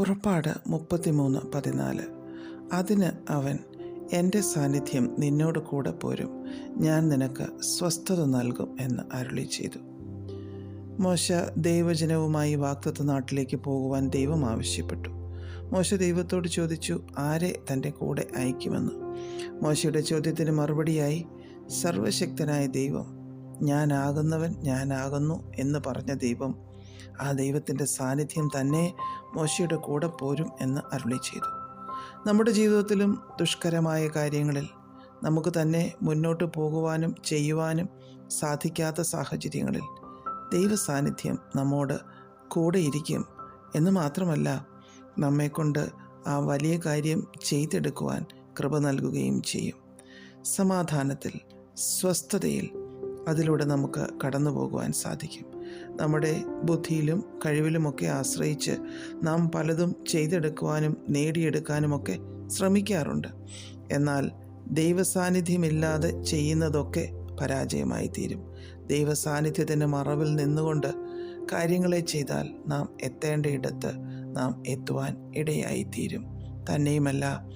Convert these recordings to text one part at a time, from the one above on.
പുറപ്പാട് മുപ്പത്തിമൂന്ന് പതിനാല്. അതിന് അവൻ എന്റെ സാന്നിധ്യം നിന്നോട് കൂടെ പോരും. ഞാൻ നിനക്ക് സ്വസ്ഥത നൽകും എന്ന് അരുളി ചെയ്തു. മോശ ദൈവജനവുമായി വാക്തത്വ നാട്ടിലേക്ക് പോകുവാൻ ദൈവം ആവശ്യപ്പെട്ടു. മോശ ദൈവത്തോട് ചോദിച്ചു ആരെ തന്റെ കൂടെ അയക്കുമെന്ന്? മോശയുടെ ചോദ്യത്തിന് മറുപടിയായി സർവശക്തനായ ദൈവം ഞാനാകുന്നവൻ ഞാനാകുന്നു എന്ന് പറഞ്ഞ ദൈവം ആ ദൈവത്തിന്റെ സാന്നിധ്യം തന്നെ മോശയുടെ കൂടെ പോരും എന്ന് അരുളി ചെയ്തു. നമ്മുടെ ജീവിതത്തിലും ദുഷ്കരമായ കാര്യങ്ങളിൽ നമുക്ക് തന്നെ മുന്നോട്ട് പോകുവാനും ചെയ്യുവാനും സാധിക്കാത്ത സാഹചര്യങ്ങളിൽ ദൈവ സാന്നിധ്യം നമ്മോട് കൂടെയിരിക്കും എന്ന് മാത്രമല്ല നമ്മെക്കൊണ്ട് ആ വലിയ കാര്യം ചെയ്തെടുക്കുവാൻ കൃപ നൽകുകയും ചെയ്യും. സമാധാനത്തിൽ സ്വസ്ഥതയിൽ അതിലൂടെ നമുക്ക് കടന്നു പോകുവാൻ സാധിക്കും. നമ്മുടെ ബുദ്ധിയിലും കഴിവിലുമൊക്കെ ആശ്രയിച്ച് നാം പലതും ചെയ്തെടുക്കുവാനും നേടിയെടുക്കാനുമൊക്കെ ശ്രമിക്കാറുണ്ട്. എന്നാൽ ദൈവസാന്നിധ്യമില്ലാതെ ചെയ്യുന്നതൊക്കെ പരാജയമായി തീരും ദൈവസാന്നിധ്യത്തിന്റെ മറവിൽ നിന്നുകൊണ്ട് കാര്യങ്ങളെ ചെയ്താൽ നാം എത്തേണ്ടയിടത്ത് നാം എത്തുവാൻ ഇടയായിത്തീരും. തന്നെയുമല്ല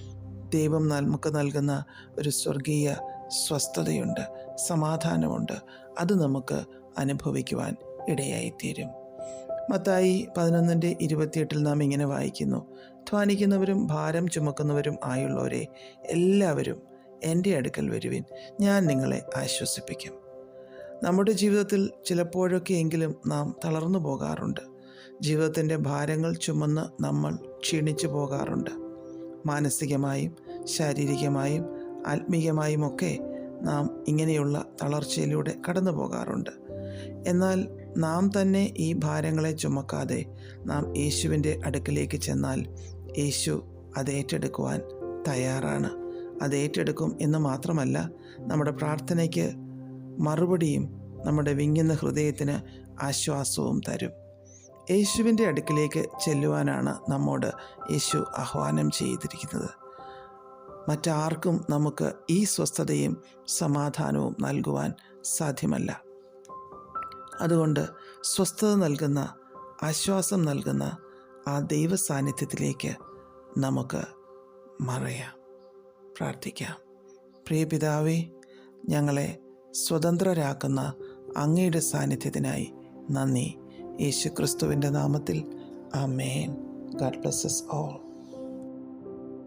ദൈവം നമുക്ക് നൽകുന്ന ഒരു സ്വർഗീയ സ്വസ്ഥതയുണ്ട് സമാധാനമുണ്ട്. അത് നമുക്ക് അനുഭവിക്കുവാൻ ഇടയായിത്തീരും. മത്തായി പതിനൊന്നിന്റെ ഇരുപത്തിയെട്ടിൽ നാം ഇങ്ങനെ വായിക്കുന്നു. ധ്വാനിക്കുന്നവരും ഭാരം ചുമക്കുന്നവരും ആയുള്ളവരെ എല്ലാവരും എന്റെ അടുക്കൽ വരുവിൻ. ഞാൻ നിങ്ങളെ ആശ്വസിപ്പിക്കും. നമ്മുടെ ജീവിതത്തിൽ ചിലപ്പോഴൊക്കെ എങ്കിലും നാം തളർന്നു പോകാറുണ്ട്. ജീവിതത്തിന്റെ ഭാരങ്ങൾ ചുമന്ന് നമ്മൾ ക്ഷീണിച്ചു പോകാറുണ്ട്. മാനസികമായും ശാരീരികമായും ആത്മീയമായും ഒക്കെ നാം ഇങ്ങനെയുള്ള തളർച്ചയിലൂടെ കടന്നു പോകാറുണ്ട് എന്നാൽ നാം തന്നെ ഈ ഭാരങ്ങളെ ചുമക്കാതെ നാം യേശുവിന്റെ അടുക്കിലേക്ക് ചെന്നാൽ യേശു അത് ഏറ്റെടുക്കുവാൻ തയ്യാറാണ്. അത് ഏറ്റെടുക്കും എന്ന് മാത്രമല്ല നമ്മുടെ പ്രാർത്ഥനയ്ക്ക് മറുപടിയും നമ്മുടെ വിങ്ങുന്ന ഹൃദയത്തിന് ആശ്വാസവും തരും. യേശുവിന്റെ അടുക്കിലേക്ക് ചെല്ലുവാനാണ് നമ്മോട് യേശു ആഹ്വാനം ചെയ്തിരിക്കുന്നത്. മറ്റാർക്കും നമുക്ക് ഈ സ്വസ്ഥതയും സമാധാനവും നൽകുവാൻ സാധ്യമല്ല. അതുകൊണ്ട് സ്വസ്ഥത നൽകുന്ന ആശ്വാസം നൽകുന്ന ആ ദൈവ സാന്നിധ്യത്തിലേക്ക് നമുക്ക് മറയാം. പ്രാർത്ഥിക്കാം. പ്രിയ പിതാവേ ഞങ്ങളെ സ്വതന്ത്രരാക്കുന്ന അങ്ങയുടെ സാന്നിധ്യത്തിനായി നന്ദി. യേശു ക്രിസ്തുവിന്റെ നാമത്തിൽ. ആ മേൻ ഗാഡ് ബ്ലസ്സസ് ഓൾ.